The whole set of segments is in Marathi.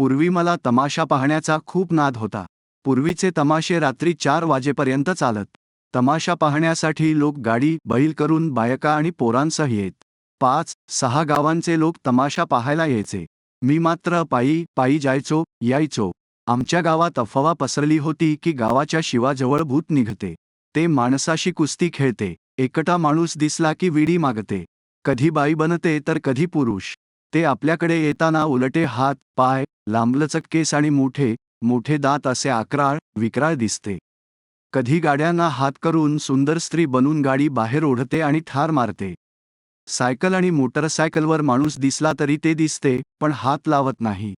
पूर्वी मला तमाशा पाहण्याचा खूप नाद होता. पूर्वीचे तमाशे रात्री चार वाजेपर्यंत चालत. तमाशा पाहण्यासाठी लोक गाडी बैल करून बायका आणि पोरांसह येत. पाच सहा गावांचे लोक तमाशा पाहायला यायचे. मी मात्र पायी पायी जायचो यायचो. आमच्या गावात अफवा पसरली होती की गावाच्या शिवाजवळ भूत निघते. ते माणसाशी कुस्ती खेळते. एकटा माणूस दिसला की विडी मागते. कधी बाई बनते तर कधी पुरुष. ते आपल्याकडे येताना उलटे हात पाय लांबलचक केस आणि मोठे मोठे दात असे आकराळ विक्राळ दिसते. कधी गाड्यांना हात करून सुंदर स्त्री बनून गाडी बाहेर ओढते आणि ठार मारते. सायकल आणि मोटरसायकलवर माणूस दिसला तरी ते दिसते पण हात लावत नाही.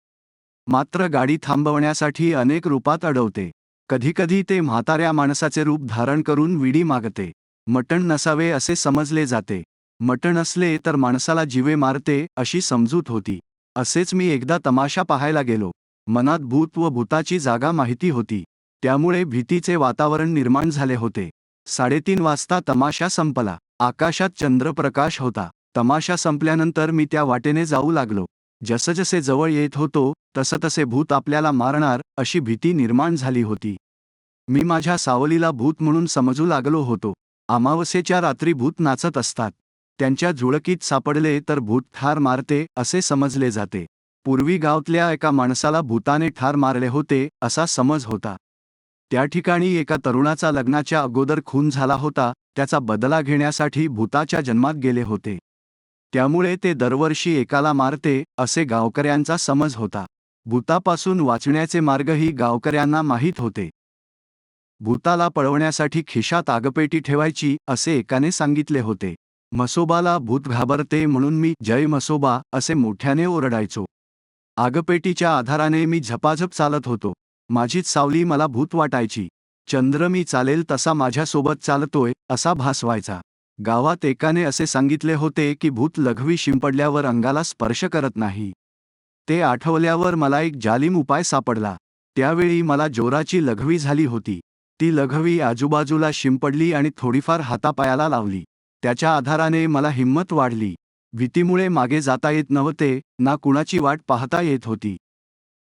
मात्र गाडी थांबवण्यासाठी अनेक रूपात अडवते. कधीकधी ते म्हाताऱ्या माणसाचे रूप धारण करून विडी मागते. मटण नसावे असे समजले जाते. मटण असले तर माणसाला जिवे मारते अशी समजूत होती. असेच मी एकदा तमाशा पाहायला गेलो. मनात भूत व भूताची जागा माहिती होती. त्यामुळे भीतीचे वातावरण निर्माण झाले होते. साडेतीन वाजता तमाशा संपला. आकाशात चंद्रप्रकाश होता. तमाशा संपल्यानंतर मी त्या वाटेने जाऊ लागलो. जसजसे जवळ येत होतो तसतसे भूत आपल्याला मारणार अशी भीती निर्माण झाली होती. मी माझ्या सावलीला भूत म्हणून समजू लागलो होतो. अमावस्येच्या रात्री भूत नाचत असतात. त्यांच्या झुळकीत सापडले तर भूत ठार मारते असे समजले जाते. पूर्वी गावातल्या एका माणसाला भूताने ठार मारले होते असा समज होता. त्या ठिकाणी एका तरुणाचा लग्नाच्या अगोदर खून झाला होता त्याचा बदला घेण्यासाठी भूताच्या जन्मात गेले होते. त्यामुळे ते दरवर्षी एकाला मारते असे गावकऱ्यांचा समज होता. भूतापासून वाचण्याचे मार्गही गावकऱ्यांना माहीत होते. भूताला पळवण्यासाठी खिशात आगपेटी ठेवायची असे एकाने सांगितले होते. मसोबाला भूत घाबरते म्हणून मी जय मसोबा असे मोठ्याने ओरडायचो. आगपेटीच्या आधाराने मी झपाझप चालत होतो. माझीच सावली मला भूत वाटायची. चंद्र मी चालेल तसा माझ्यासोबत चालतोय असा भास व्हायचा गावात एकाने असे सांगितले होते की भूत लघवी शिंपडल्यावर अंगाला स्पर्श करत नाही. ते आठवल्यावर मला एक जालिम उपाय सापडला. त्यावेळी मला जोराची लघवी झाली होती. ती लघवी आजूबाजूला शिंपडली आणि थोडीफार हातापायाला लावली. त्याच्या आधाराने मला हिंमत वाढली. भीतीमुळे मागे जाता येत नव्हते ना कुणाची वाट पाहता येत होती.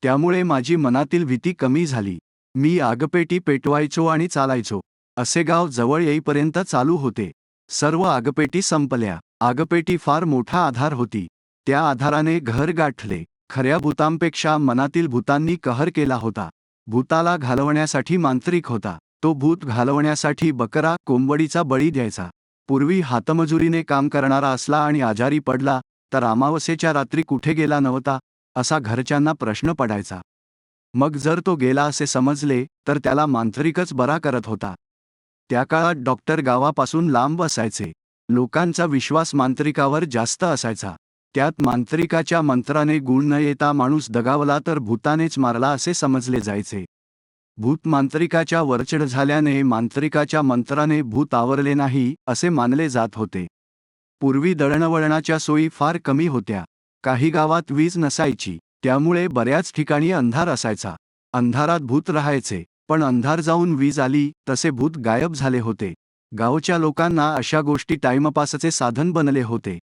त्यामुळे माझी मनातील भीती कमी झाली. मी आगपेटी पेटवायचो आणि चालायचो. असे गाव जवळ येईपर्यंत चालू होते. सर्व आगपेटी संपल्या. आगपेटी फार मोठा आधार होती. त्या आधाराने घर गाठले. खऱ्या भूतांपेक्षा मनातील भूतांनी कहर केला होता. भूताला घालवण्यासाठी मांत्रिक होता. तो भूत घालवण्यासाठी बकरा कोंबडीचा बळी द्यायचा. पूर्वी हातमजुरीने काम करणारा असला आणि आजारी पडला तर अमावस्येच्या रात्री कुठे गेला नव्हता असा घरच्यांना प्रश्न पडायचा. मग जर तो गेला असे समजले तर त्याला मांत्रिकच बरा करत होता. त्या काळात डॉक्टर गावापासून लांब असायचे. लोकांचा विश्वास मांत्रिकावर जास्त असायचा. त्यात मांत्रिकाच्या मंत्राने गुण न येता माणूस दगावला तर भूतानेच मारला असे समजले जायचे. भूत मांत्रिकाच्या वरचढ झाल्याने मांत्रिकाच्या मंत्राने भूत आवरले नाही असे मानले जात होते. पूर्वी दळणवळणाच्या सोयी फार कमी होत्या. काही गावात वीज नसायची त्यामुळे बऱ्याच ठिकाणी अंधार असायचा. अंधारात भूत राहायचे पण अंधार जाऊन वीज आली तसे भूत गायब झाले होते. गावच्या लोकांना अशा गोष्टी टाइमपासचे साधन बनले होते.